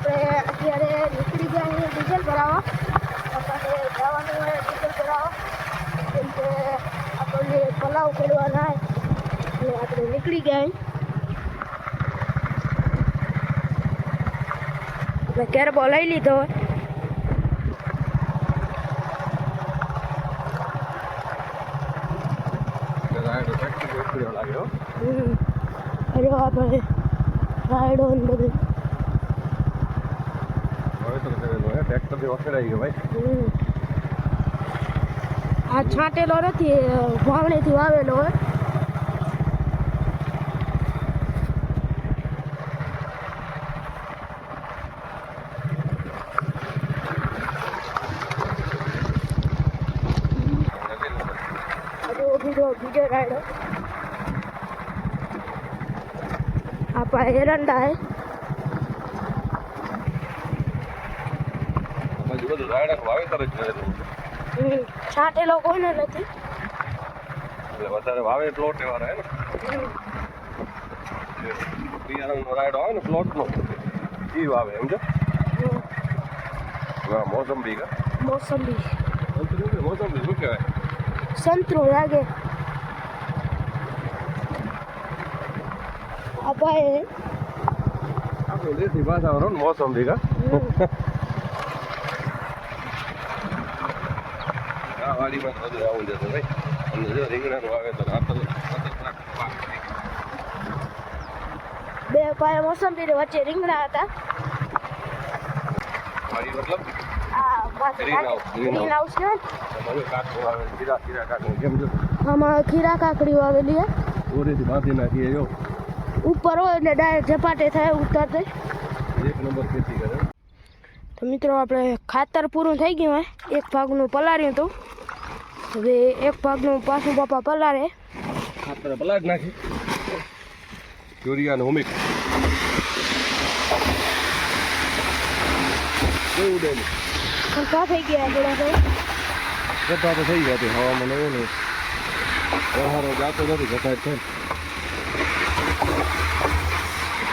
આપણે અત્યારે નીકળી ગયા છીએ ડીઝલ ભરાવવા આપણે જવાનું હોય ડીઝલ ભરાવવા કેમ કે આપણને પલાવ ખેડવાના એટલે આપણે નીકળી ગયા. આપણે કેરબો બોલાવી લીધો હોય. હમ. અરે આપણે રાયડો ને ગયો ભાઈ આ છાંટેલો નથી વાવણીથી વાવેલો હોય. બીજો રાયડો. આપા એરંડા હે હમ. છાંટેલો કોઈને નથી. વધારે વાવે પ્લોટ એવા રહે ને. બિયારણનો રાયડો આવે ને પ્લોટનો એ વાવે સમજો હમ. હા મોસંબી કા મોસંબી. મોસંબી શું કહેવાય? સંતરો લાગે આપણું દેશી ભાષામાં મોસંબી કા હમ. આ વાડીમાં બધું આવું જશે ભાઈ અને જો રીંગણાનું વાવેતર આ તો ખતરનાક પાક છે. બે પાયા મોસંબી વચ્ચે રીંગણા હતા. વાડી મતલબ? ને? ખીરા કાકડી વાવેલી હે. ઉપર હોય એટલે ડાયરેક્ટ ઝપાટે થાય ઉતરતે એક નંબર ખેતી કરે. તો મિત્રો આપણે ખાતર પૂરું થઈ ગયું હોય એક ભાગનું પલાર્યું હતું. હવે એક ભાગનું પાછું બાપા પલારે ખાતર પલાર નાખી. યુરિયા ને હુમિક કેવું ડેલી ખંખા થઈ ગયા થોડા ભાઈ. ગઢા તો થઈ ગયા હતી હવામાન એવું નહીં. વ્યવહારો જાતો નથી જતા જ થાય.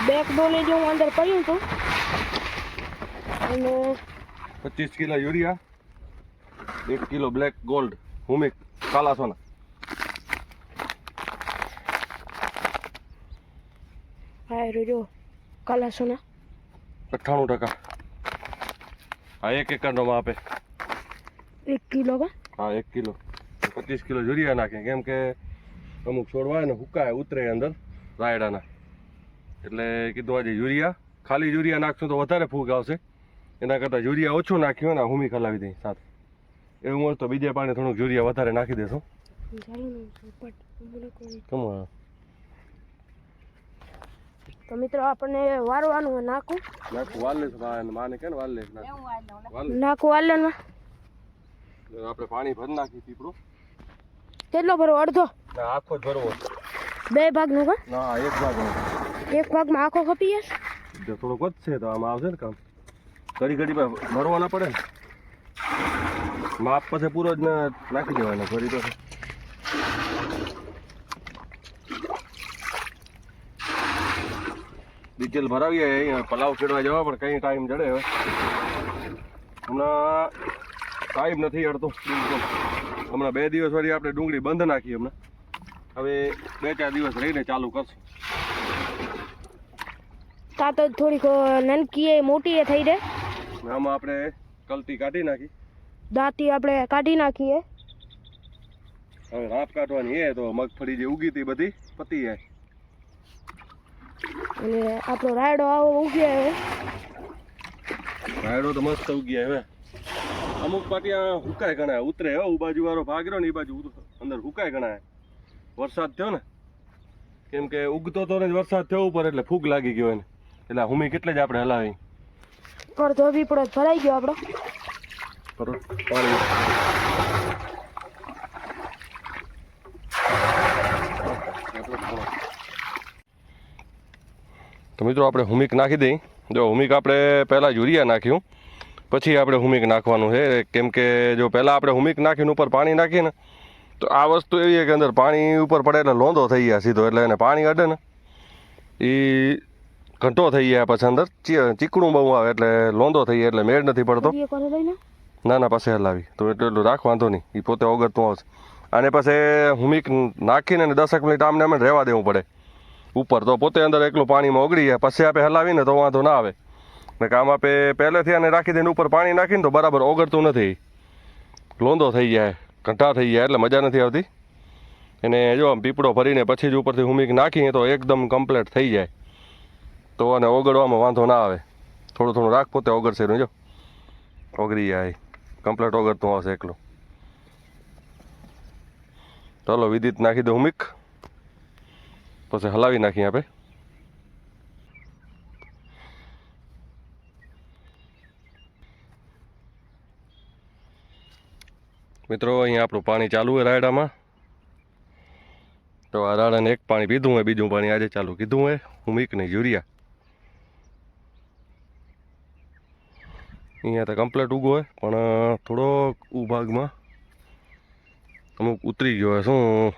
બેક જો હું અંદર પડ્યું હતું. અને પચીસ કિલો યુરિયા એક કિલો બ્લેક ગોલ્ડ હુમિક કાલા સોના આ જો કાલા સોના અઠ્ઠાણું ટકા. હા એક એકરનો આપે એક. કિલો કા? હા એક કિલો. પચીસ કિલો યુરિયા નાખે. કેમ કે અમુક છોડવા હોય ને હુકાય ઉતરે અંદર રાયડાના. એટલે કીધું આજે યુરિયા. ખાલી યુરિયા નાખશું તો વધારે ફૂગ આવશે. એના કરતાં યુરિયા ઓછું નાખ્યું ને હુમી ખલાવી દઈ સાથે. એવું હોય તો બીજે પાણી થોડુંક યુરિયા વધારે નાખી દેશો ચાલો ને ઝપટ હમણાં કોઈ- કમ તો મિત્રો આપણને વારવાનું હોય નાખું. નાખું વાલે માને કે ને વાલે વાલે નાખું વાલનમાં આપણે પાણી ભરી નાખી પીપળો. કેટલો ભરો અડધો? ના આખો જ ભરવો. બે ભાગનું કા? ના એક ભાગ એક ભાગમાં આખો કપી જશે? જો થોડોક વધશે તો આમાં આવશે ને કામ. ઘડી ઘડી ભરવા ના પડે ને. માપ પછી પૂરો જ નાખી દેવાનો ફરી તો. ડિટેલ ભરાવીએ અહીંયા પલાવ ખેડવા જવા પણ કઈ ટાઈમ જડે હવે. હમણાં ટાઈમ નથી અડતો બિલકુલ. હમણાં બે દિવસ વળી આપણે ડુંગળી બંધ નાખી હમણાં. હવે બે ચાર દિવસ રહીને ચાલુ કરશું. તા તો થોડીક નનકી મોટી એ થઈ જાય આમાં આપણે કલતી કાઢી નાખી. દાંતી આપણે કાઢી નાખીએ. હવે રાપ કાઢવાની એ તો મગફળી જે ઉગી હતી બધી પતી જાય. અને આપણો રાયડો આવો ઉગ્યા હવે રાયડો તો મસ્ત ઉગી હવે અમુક પાટિયા હુકાય ગણાય ઉતરે હો ઉ બાજુ વાળો ભાગ રહ્યો ને એ બાજુ અંદર હુકાય ગણાય. વરસાદ થયો ને કેમ કે ઉગતો તો ને વરસાદ થયો ઉપર એટલે ફૂગ લાગી ગયો એને. એટલે હુમી કેટલે જ આપણે હલાવી. અડધો પડે ભરાઈ ગયો આપણો. પર પાણી તો મિત્રો આપણે હુમિક નાખી દઈ. જો હુમિક આપણે પહેલાં યુરિયા નાખ્યું પછી આપણે હુમિક નાખવાનું છે. કેમ કે જો પહેલાં આપણે હુમિક નાખીને ઉપર પાણી નાખીએ ને તો આ વસ્તુ એવી કે અંદર પાણી ઉપર પડે એટલે લોંધો થઈ ગયા સીધો એટલે એને પાણી અડે ને એ ઘંટો થઈ જાય પછી અંદર ચી- ચીકણું બહુ આવે એટલે લોંધો થઈ જાય એટલે મેળ નથી પડતો. ના ના પાસે હલાવી તો એટલું એટલું રાખ, વાંધો નહીં. એ પોતે ઓગળતું આવશે અને પછી હુમિક નાખીને દસેક મિનિટ આમને અમે રહેવા દેવું પડે. ઉપર તો પોતે અંદર એકલું પાણીમાં ઓગળી જાય. પછી આપણે હલાવીને તો વાંધો ના આવે. ને કામ આપણે પહેલેથી અને રાખી દઈને ઉપર પાણી નાખીને તો બરાબર ઓગળતું નથી. લોંદો થઈ જાય ઘંટા થઈ જાય, એટલે મજા નથી આવતી. એને જો આમ પીપળો ભરીને પછી જ ઉપરથી હુમિક નાખીએ તો એકદમ કમ્પ્લીટ થઈ જાય. તો અને ઓગળવામાં વાંધો ના આવે. થોડું થોડું રાખ પોતે ઓગળશે જો. ઓગળી જાય. કમ્પ્લીટ તો આવશે એકલું. ચાલો વિદિત નાખી દઉં મિક. પછી હલાવી નાખીએ આપણે. મિત્રો, અહીંયા આપણું પાણી ચાલુ હોય રાયડામાં. તો આ રાડાને એક પાણી પીધું હોય, બીજું પાણી આજે ચાલુ કીધું હોય. હુમીક નહીં યુરિયા. અહીંયા તો કમ્પ્લીટ ઉગો હોય પણ થોડોક ઉ ભાગમાં અમુક ઉતરી ગયો હોય શું?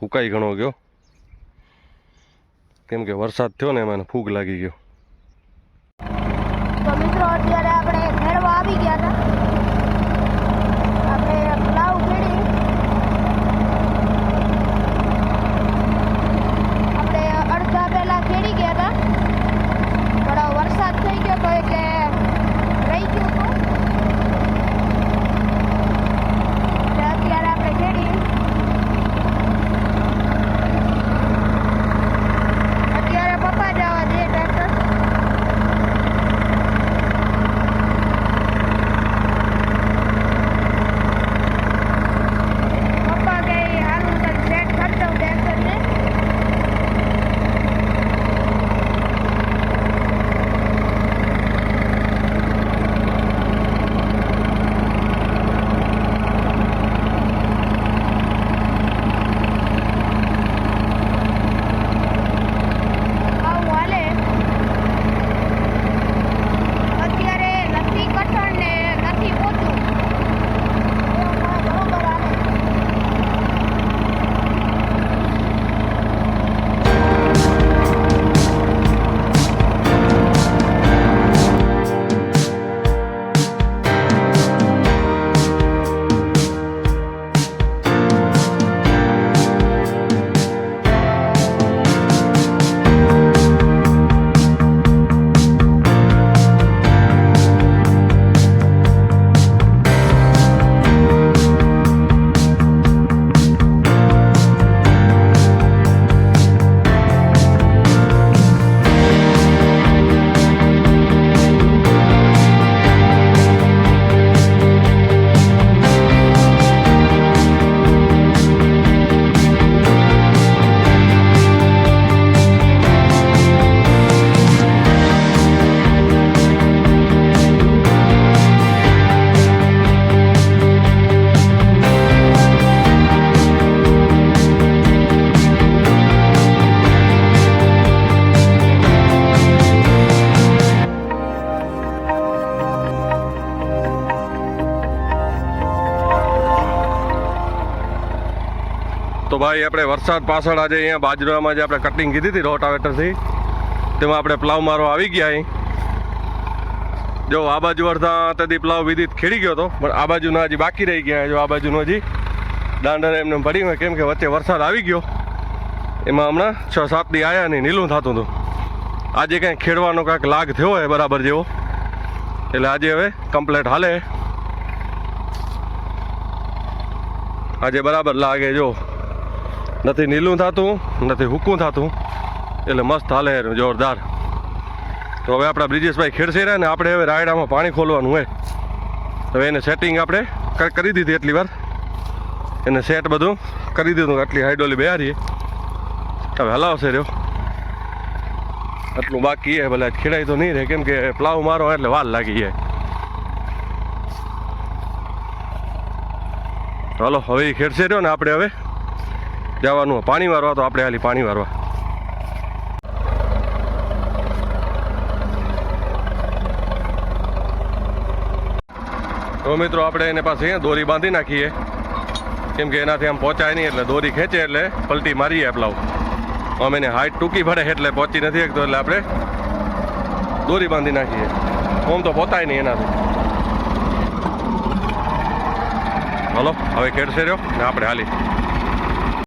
હુકાઈ ઘણો ગયો. કેમ કે વરસાદ થયો ને એમાં ફૂગ લાગી ગયો. તો ભાઈ આપણે વરસાદ પાછળ આજે અહીંયા બાજરામાં જે આપણે કટિંગ કીધી હતી રોટાવેટરથી, તેમાં આપણે પ્લાવ મારો આવી ગયા અહીં. જો આ બાજુ અડધા તેથી પ્લાવ વિદિત ખેડી ગયો હતો પણ આ બાજુના હજી બાકી રહી ગયા. જો આ બાજુનો હજી દાંડર એમને પડી હોય, કેમ કે વચ્ચે વરસાદ આવી ગયો. એમાં હમણાં છ સાત દી આવ્યા નહીં, નીલું થતું હતું. આજે કાંઈ ખેડવાનો કાંઈક લાગ થયો હોય બરાબર જેવો. એટલે આજે હવે કમ્પ્લેટ હાલે. આજે બરાબર લાગે, જો. નથી નીલું થતું, નથી હુકું થતું, એટલે મસ્ત હાલે જોરદાર. તો હવે આપણા બ્રિજેશભાઈ ખેડશે રહ્યા ને આપણે હવે રાયડામાં પાણી ખોલવાનું હોય. હવે એને સેટિંગ આપણે કરી દીધી એટલી વાર. એને સેટ બધું કરી દીધું, આટલી હાઈડોલી બેહારીએ. હવે હલાવશે રહ્યો. આટલું બાકી એ ભલે ખેડાય તો નહીં રહે, કેમ કે પ્લાવ મારો એટલે વાલ લાગી જાય. હાલો, હવે ખેડશે રહ્યો ને આપણે હવે. જવાનું. પાણી વારવા તો આપણે હાલી પાણી વારવા. તો મિત્રો આપણે એને પાસે દોરી બાંધી નાખીએ. કેમ કે એનાથી આમ પહોંચાય નહીં એટલે દોરી ખેંચે એટલે પલટી મારીએ આપલાવ અમે એને હાઈટ ટૂંકી પડે એટલે પહોંચી નથી શકતો એટલે આપણે દોરી બાંધી નાખીએ. ઓમ તો પોતાય નહીં એનાથી. હલો, હવે ખેડશે રહ્યો ને આપણે હાલી.